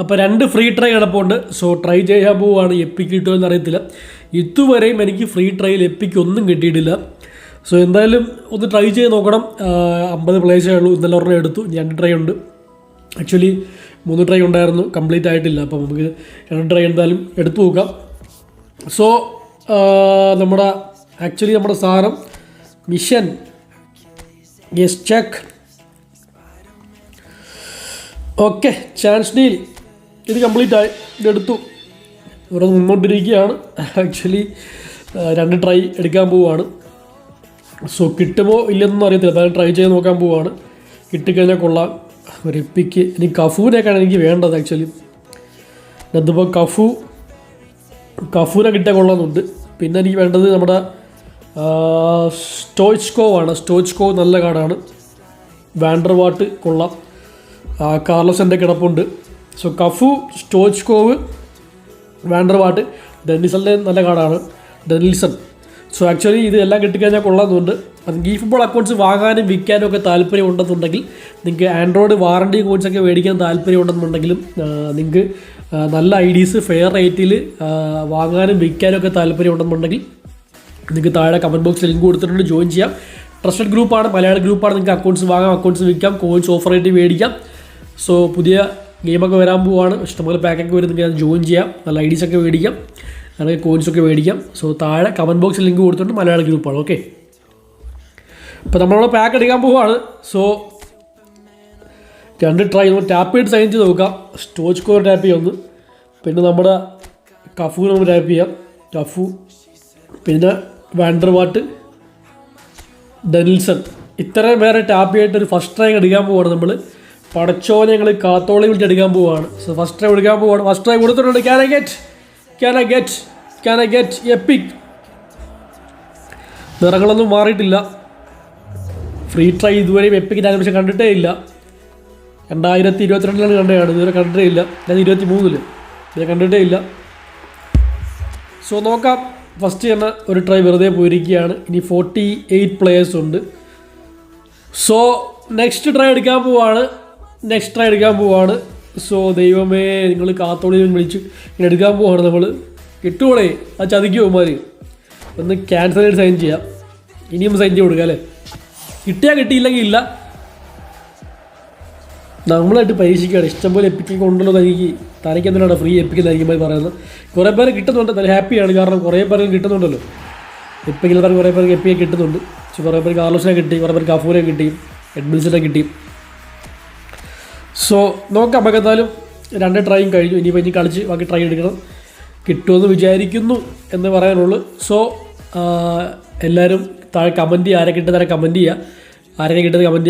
അപ്പോൾ രണ്ട് free try കിടപ്പുണ്ട് സോ ട്രൈ ചെയ്യാൻ പോവുകയാണ് എപ്പിക്ക് കിട്ടുമോ എന്ന് അറിയത്തില്ല. ഇതുവരെയും എനിക്ക് ഫ്രീ ട്രൈയിൽ എപ്പിക്ക് ഒന്നും കിട്ടിയിട്ടില്ല. സോ എന്തായാലും ഒന്ന് ട്രൈ ചെയ്ത് നോക്കണം. അമ്പത് പ്ലേസേ ഉള്ളൂ ഇന്നലെ ഒരെണ്ണം എടുത്തു രണ്ട് ട്രൈ ഉണ്ട്. ആക്ച്വലി മൂന്ന് ട്രൈ ഉണ്ടായിരുന്നു കംപ്ലീറ്റ് ആയിട്ടില്ല. അപ്പോൾ നമുക്ക് രണ്ട് ട്രൈ എന്തായാലും എടുത്തു നോക്കാം. സോ നമ്മുടെ ആക്ച്വലി നമ്മുടെ സാധനം mission yes check okay chance deal ഇത് കംപ്ലീറ്റ് ആയി. ഇതെടുത്തു ഇവിടെ നിന്നുകൊണ്ടിരിക്കുകയാണ് ആക്ച്വലി രണ്ട് ട്രൈ എടുക്കാൻ പോവുകയാണ് സോ കിട്ടുമോ ഇല്ലെന്നൊന്നും അറിയത്തില്ല. അതായത് ട്രൈ ചെയ്ത് നോക്കാൻ പോവുകയാണ് കിട്ടിക്കഴിഞ്ഞാൽ കൊള്ളാം. ഒരു എപ്പിക്ക് ഇനി കഫൂനൊക്കെയാണ് എനിക്ക് വേണ്ടത് ആക്ച്വലി അതിപ്പോൾ കഫു കഫൂനെ കിട്ടിയാൽ കൊള്ളാമെന്നുണ്ട്. പിന്നെ എനിക്ക് വേണ്ടത് നമ്മുടെ സ്റ്റോയ്ച്കോ ആണ് സ്റ്റോയ്ച്കോ നല്ല കാർഡാണ് വാണ്ടർ വാട്ട് കൊള്ളാം. ആ, കാർലോസ് എന്റെ കിടപ്പുണ്ട്. So Cafu Stoichkov van der Vaart ഡെന്നിസലിന്റെ നല്ല കാർഡാണ് ഡെന്നിൽസൺ സോ ആക്ച്വലി ഇത് എല്ലാം കിട്ടിക്കഴിഞ്ഞാൽ കൊള്ളാമെന്നുണ്ട്. നിങ്ങൾക്ക് ഈ ഫുട്ബോൾ അക്കൗണ്ട്സ് വാങ്ങാനും വിൽക്കാനും ഒക്കെ താല്പര്യം ഉണ്ടെന്നുണ്ടെങ്കിൽ നിങ്ങൾക്ക് ആൻഡ്രോയിഡ് വാറണ്ടി കോഴ്സ് ഒക്കെ മേടിക്കാൻ താല്പര്യം ഉണ്ടെന്നുണ്ടെങ്കിലും നിങ്ങൾക്ക് നല്ല ഐ ഡീസ് ഫെയർ റേറ്റിൽ വാങ്ങാനും വിൽക്കാനും ഒക്കെ താല്പര്യം ഉണ്ടെന്നുണ്ടെങ്കിൽ നിങ്ങൾക്ക് താഴെ കമന്റ് ബോക്സിൽ ലിങ്ക് കൊടുത്തിട്ടുണ്ട്. ജോയിൻ ചെയ്യാം. ട്രസ്റ്റഡ് ഗ്രൂപ്പാണ് മലയാള ഗ്രൂപ്പാണ് നിങ്ങൾക്ക് അക്കൗണ്ട്സ് വാങ്ങാം അക്കൗണ്ട്സ് വിൽക്കാം കോയിൻസ് ഓഫർ ആയിട്ട് മേടിക്കാം. സോ പുതിയ ഗെയിമൊക്കെ വരാൻ പോവാണ്. ഇഷ്ടംപോലെ പാക്കൊക്കെ വരുന്നെങ്കിൽ അത് ജോയിൻ ചെയ്യാം. നല്ല ഐ ഡീസൊക്കെ മേടിക്കാം. അല്ലെങ്കിൽ കോയിൻസ് ഒക്കെ മേടിക്കാം. സോ താഴെ കമന്റ് ബോക്സിൽ ലിങ്ക് കൊടുത്തിട്ടുണ്ട്. മലയാള ഗ്രൂപ്പാണ് ഓക്കെ ഇപ്പോൾ നമ്മളവിടെ പാക്ക് എടുക്കാൻ പോവുകയാണ് സോ രണ്ട് ട്രൈ ഒന്ന് ടാപ്പ് ചെയ്ത് സൈൻ ചെയ്ത് നോക്കാം. സ്റ്റോച്ച് കോർ ടാപ്പ് ചെയ്യാം ഒന്ന്. പിന്നെ നമ്മുടെ കഫു നമ്മൾ ടാപ്പ് ചെയ്യാം. കഫു പിന്നെ വാൻഡർ വാട്ട് ഡെനിൽസൺ ഇത്രയും പേരെ ടാപ്പ് ചെയ്തിട്ട് ഒരു ഫസ്റ്റ് ട്രൈ എടുക്കാൻ പോവാണ് നമ്മൾ പടച്ചോനെ ഞങ്ങൾ കാത്തോളി വിളിച്ച് എടുക്കാൻ പോവാണ്. സോ ഫസ്റ്റ് ട്രൈ എടുക്കാൻ പോവാണ്. ഫസ്റ്റ് ട്രൈ കൊടുത്തിട്ടുണ്ട്. Can I get can I get can I get a epic നിറങ്ങളൊന്നും മാറിയിട്ടില്ല. ഫ്രീ ട്രൈ ഇതുവരെയും എപ്പിക്കിന്റെ ആനിമേഷൻ കണ്ടിട്ടേ ഇല്ല. രണ്ടായിരത്തി ഇരുപത്തിരണ്ടിലാണ് കണ്ടതാണ് ഇതുവരെ കണ്ടിട്ടേ ഇല്ല. ഞാൻ ഇരുപത്തി മൂന്നിൽ ഇതുവരെ കണ്ടിട്ടേ ഇല്ല. സോ നോക്കാം. ഫസ്റ്റ് തന്നെ ഒരു ട്രൈ വെറുതെ പോയിരിക്കുകയാണ്. ഇനി ഫോർട്ടി എയ്റ്റ് പ്ലേയേഴ്സ് ഉണ്ട്. സോ നെക്സ്റ്റ് ട്രൈ എടുക്കാൻ പോവാണ്. നെക്സ്റ്റ് ട്രൈ എടുക്കാൻ പോവാണ്. സോ ദൈവമേ നിങ്ങൾ കാത്തോളി വിളിച്ച് ഇങ്ങനെ എടുക്കാൻ പോവാണ് നമ്മൾ കിട്ടുവോളേ ആ ചതിക്കുമോ മാര് ഒന്ന് ക്യാൻസൽ ചെയ്ത് സൈൻ ചെയ്യാം. ഇനിയും സൈൻ ചെയ്ത് കൊടുക്കാം അല്ലേ? കിട്ടിയാൽ കിട്ടിയില്ലെങ്കിൽ ഇല്ല. നമ്മളായിട്ട് പരീക്ഷിക്കുകയാണ്. ഇഷ്ടംപോലെ എപ്പിക്കൽ കൊണ്ടല്ലോ തനിക്ക് തനിക്ക് എന്തിനാണ് ഫ്രീ എപ്പിക്കുന്നതായിരിക്കും പറയുന്നത്. കുറേ പേര് കിട്ടുന്നുണ്ട്. നല്ല ഹാപ്പിയാണ് കാരണം കുറേ പേർക്ക് കിട്ടുന്നുണ്ടല്ലോ. എപ്പിക്കിൽ പറഞ്ഞ് കുറേ പേർക്ക് എപ്പിയെ കിട്ടുന്നുണ്ട്. കുറേ പേർക്ക് കാർലോസിനെ കിട്ടി. കുറേ പേർക്ക് അഫൂനെ കിട്ടി. എഡ്മിൻസിനെ കിട്ടി. സോ നോക്കാം. നമുക്ക് എന്തായാലും രണ്ട് ട്രൈയും കഴിഞ്ഞു. ഇനിയിപ്പോൾ ഇനി കളിച്ച് ബാക്കി ട്രൈ എടുക്കണം. കിട്ടുമെന്ന് വിചാരിക്കുന്നു എന്ന് പറയാനുള്ളൂ. സോ എല്ലാവരും താഴെ കമന്റ് ചെയ്യുക ആരെ കിട്ടുന്ന കമന്റ് ചെയ്യുക ആരെങ്കിലും കിട്ടുന്നത് കമന്റ്